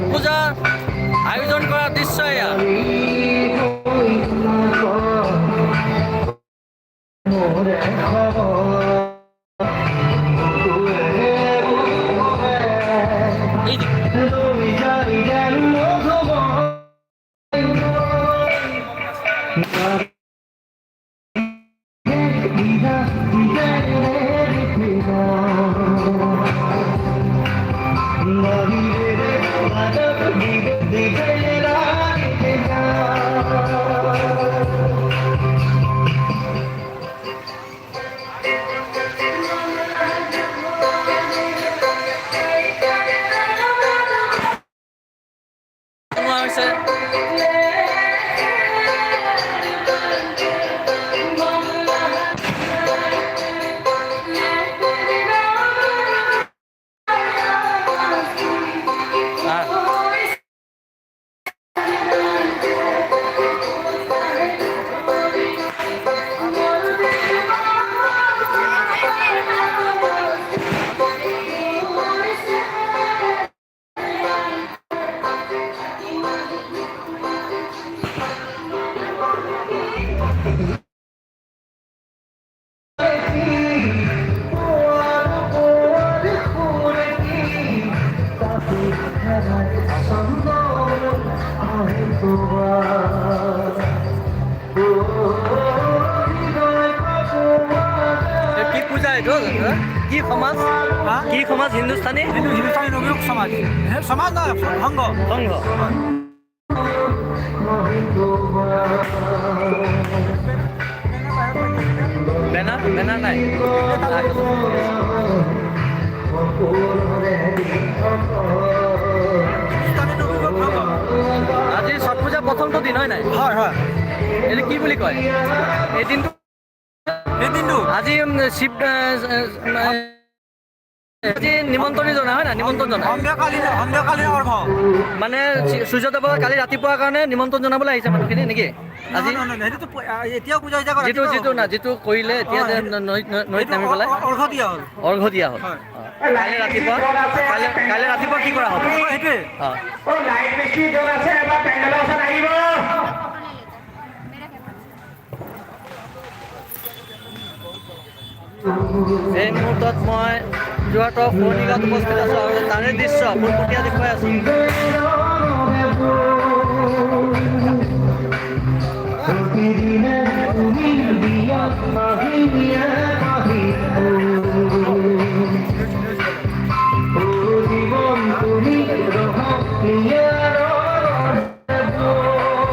শুৱনি গাঁও ছট পূজা আয়োজন করা দৃশ্য এয়া কি পূজা এইটো? কি সমাজ? কি সমাজ? হিন্দুস্তানী? হিন্দু হিন্দুস্তানী নবীয় সমাজ। সমাজ নহয় সংঘ সংঘ বেনাৰ বেনাৰ নাই। পূজা দিন হয় নাই? হয় হয়। এইটো কি বুলি কয়? এই দিনটো এই দিনটো আজি শিৱ নিমন্ত্ৰণী জনা হয় নাই নিমন্ত্ৰণ জনা। মানে চি- কালি ৰাতিপুৱাৰ কাৰণে নিমন্ত্ৰণ জনাবলৈ আহিছে মানুহখিনি নেকি? আজি? যিটো যিটো না যিটো কৰিলে এতিয়া যে নৈত নামি পেলাই অৰ্ঘ দিয়া হ'ল। কাইলৈ ৰাতিপুৱা কাইলৈ ৰাতিপুৱা কি কৰা হ'ব? সেইটোৱে। এই মুহূৰ্তত মই যোৰহাটৰ পুৰণি গাঁৱত উপস্থিত আছোঁ আৰু তাৰে দৃশ্য পোনপটীয়া দেখুৱাই আছোঁ।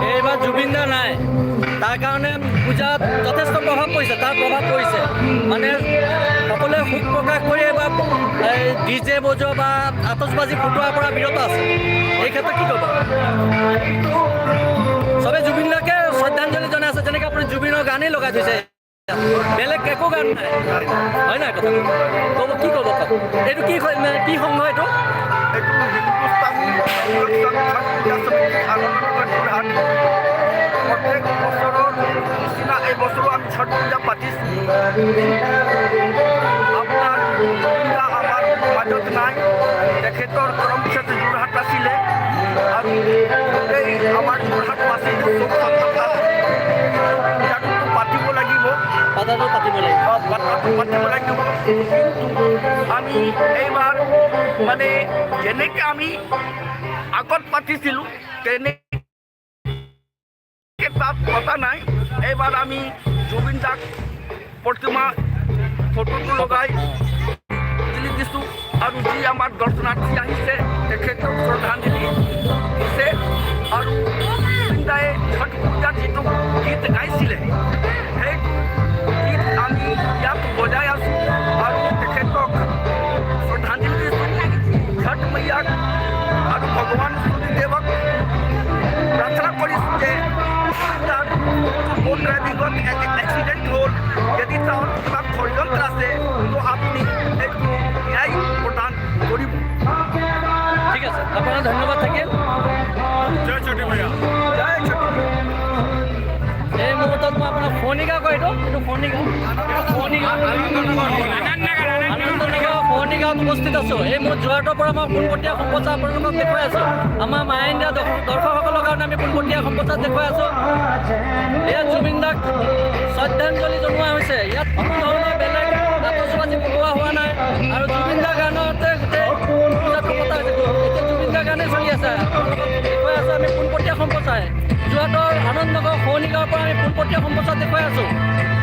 এইবাৰ জুবিন দা নাই। তাৰ কাৰণে পূজাত যথেষ্ট প্ৰভাৱ পৰিছে, তাৰ প্ৰভাৱ পৰিছে। মানে সুখ প্ৰকাশ কৰি এইবাৰ ডি জে বজোৱা বা আতচবাজি ফুটোৱাৰ পৰা বিৰত আছে। এই ক্ষেত্ৰত কি ক'ব? চবে জুবিন দাকে শ্ৰদ্ধাঞ্জলি জনাই আছে, যেনেকৈ আপুনি জুবিনৰ গানেই লগাই থৈছে। বেলেগ একো গান নাই। হয় নাই কথা ক'ব, কি ক'ব এইটো কি মানে কি সংঘ এইটো? প্ৰত্যেক বছৰৰ নিচিনা এই বছৰো আমি ছট পূজা পাতিছোঁ। পূজা আমাৰ মাজত নাই তেখেতৰ কৰ্মক্ষেত্ৰ যোৰহাট আছিলে আৰু এই আমাৰ যোৰহাটবাসী সন্তান পূজাটোতো পাতিব লাগিব পাতাটো পাতিব লাগিব পাতাটো পাতিব লাগিব আমি এইবাৰ মানে যেনেকৈ আমি আগত পাতিছিলোঁ তেনেকৈ তাত পতা নাই এইবাৰ আমি জুবিন দাক প্ৰতিমা ফটোটো লগাই আৰু যি আমাৰ দৰ্শনাৰ্থী আহিছে, তেখেতক শ্ৰদ্ধাঞ্জলি দিছে আৰু জুবিন ছট পূজাত যিটো গীত গাইছিলে সেইটো গীত আমি ইয়াত বজাই আছোঁ আৰু তেখেতক শ্ৰদ্ধাঞ্জলি দিছোঁ। ছট মৈয়াক আৰু ভগৱান সূৰ্যদেৱক প্ৰাৰ্থনা কৰিছোঁ যে বোট ড্ৰাইভিঙত এক্সিডেণ্ট হ'ল। যদি তাৰ কিবা ষড়যন্ত্ৰ আছে, তো আপুনি এই মুহূৰ্তত মই আপোনাক ফণিগাঁও কয় এইটো এইটো ফণিগাঁও এইটো ফণিগাঁও উপস্থিত আছোঁ। এই মোৰ যোৰহাটৰ পৰা মই পোনপটীয়া সম্প্ৰচাৰ আপোনালোকক দেখুৱাই আছোঁ। আমাৰ মায়ন্দিয়া দৰ্শকসকলৰ কাৰণে আমি পোনপটীয়া সম্প্ৰচাৰ দেখুৱাই আছোঁ। ইয়াত জুবিন দাক শ্ৰদ্ধাঞ্জলি জনোৱা হৈছে। ইয়াত কোনো ধৰণৰ বেলেগ আতচবাজি পকোৱা হোৱা নাই। আৰু সম্প্ৰচাৰ যোৰহাটৰ আনন্দনগৰ শনি পৰা আমি পোনপটীয়া সম্প্ৰচাৰ দেখুৱাই আছোঁ।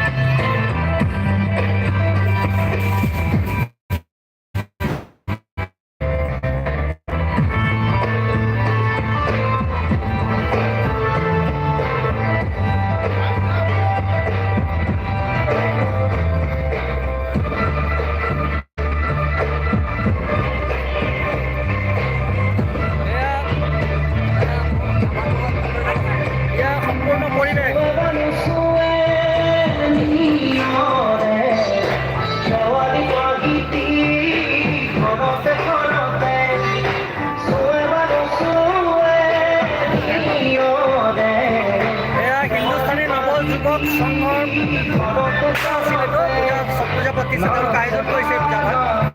যুৱক সংঘৰ আছিল এইটো